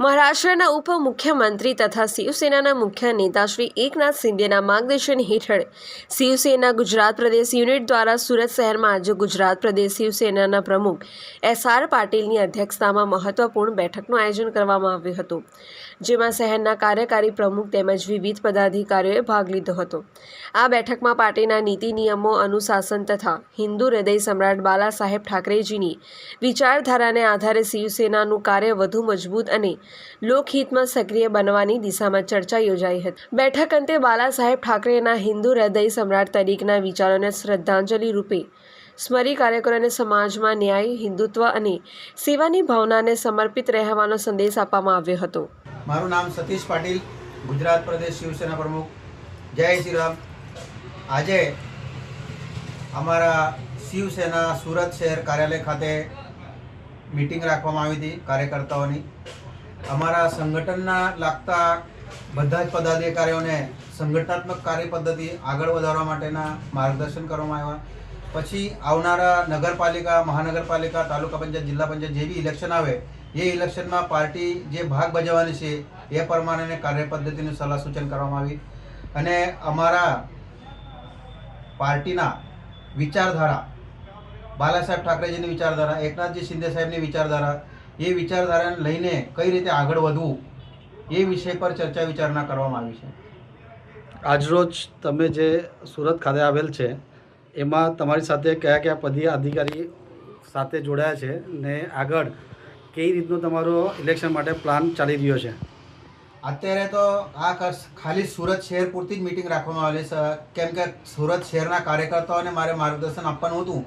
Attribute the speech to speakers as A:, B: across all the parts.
A: મહારાષ્ટ્રના ઉપમુખ્યમંત્રી તથા શિવસેનાના મુખ્ય નેતા શ્રી એકનાથ શિંદેના માર્ગદર્શન હેઠળ શિવસેના ગુજરાત પ્રદેશ યુનિટ દ્વારા સુરત શહેરમાં આજે ગુજરાત પ્રદેશ શિવસેનાના પ્રમુખ એસ આર પાટીલની અધ્યક્ષતામાં મહત્વપૂર્ણ બેઠકનું આયોજન કરવામાં આવ્યું હતું, જેમાં શહેરના કાર્યકારી પ્રમુખ તેમજ વિવિધ પદાધિકારીઓએ ભાગ લીધો હતો. આ બેઠકમાં પાર્ટીના નીતિ નિયમો અનુશાસન તથા હિન્દુ હૃદય સમ્રાટ બાલા સાહેબ ઠાકરેજીની વિચારધારાને આધારે શિવસેનાનું કાર્ય વધુ મજબૂત અને લોકહિતમાં સક્રિય બનવાની દિશામાં ચર્ચા યોજાઈ હતી. બેઠક અંતે બાલા સાહેબ ઠાકરેના હિન્દુ હૃદય સમ્રાટ તરીકેના વિચારોને શ્રદ્ધાંજલિ રૂપે સ્મરી કાર્યકરોને સમાજમાં ન્યાય, હિન્દુત્વ અને સેવાની ભાવનાને સમર્પિત રહેવાનો સંદેશ આપવામાં આવ્યો હતો.
B: મારું નામ સતીશ પાટીલ, ગુજરાત પ્રદેશ શિવસેના પ્રમુખ. જય શ્રી રામ. આજે અમારા શિવસેના સુરત શહેર કાર્યાલય ખાતે મિટિંગ રાખવામાં આવી હતી કાર્યકર્તાઓની. અમારા સંગઠનના લાગતા બધા જ પદાધિકારીઓને સંગઠનાત્મક કાર્ય પદ્ધતિ આગળ વધારવા માટેના માર્ગદર્શન કરવામાં આવ્યા. પછી આવનારા નગરપાલિકા, મહાનગરપાલિકા, તાલુકા પંચાયત, જિલ્લા પંચાયત જે બી ઇલેક્શન આવે, એ ઇલેક્શનમાં પાર્ટી જે ભાગ ભજવવાની છે, એ પ્રમાણેની કાર્ય પદ્ધતિનું સલાહ સૂચન કરવામાં આવી. અને અમારા પાર્ટીના વિચારધારા બાલા સાહેબ ઠાકરેજીની વિચારધારા, એકનાથજી શિંદે સાહેબની વિચારધારા એ વિચારધારાને લઈને કઈ રીતે આગળ વધવું એ વિષય પર ચર્ચા વિચારણા કરવામાં આવી છે.
C: આજરોજ તમે જે સુરત ખાતે આવેલ છે એમાં તમારી સાથે કયા કયા પદીય અધિકારી સાથે જોડાયા છે ને આગળ કઈ રીતનો તમારો ઇલેક્શન માટે પ્લાન ચાલી રહ્યો છે?
B: અત્યારે તો આ ખાલી સુરત શહેર પૂરતી જ મિટિંગ રાખવામાં આવેલી છે. કેમ કે સુરત શહેરના કાર્યકર્તાઓને મારે માર્ગદર્શન આપવાનું હતું.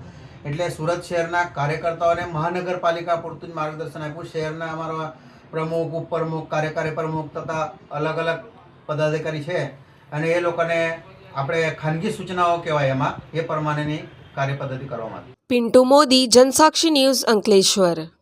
B: એટલે સુરત શહેરના કાર્યકર્તાઓને મહાનગરપાલિકા પૂરતું જ માર્ગદર્શન આપ્યું. શહેરના અમારા પ્રમુખ, ઉપપ્રમુખ, કાર્યકારી પ્રમુખ તથા અલગ અલગ પદાધિકારી છે. અને એ લોકોને આપણે ખાનગી સૂચનાઓ કહેવાય એમાં, એ પ્રમાણેની કાર્યપદ્ધતિ કરવામાં
A: પિન્ટુ મોદી, જનસાક્ષી ન્યૂઝ અંકલેશ્વર.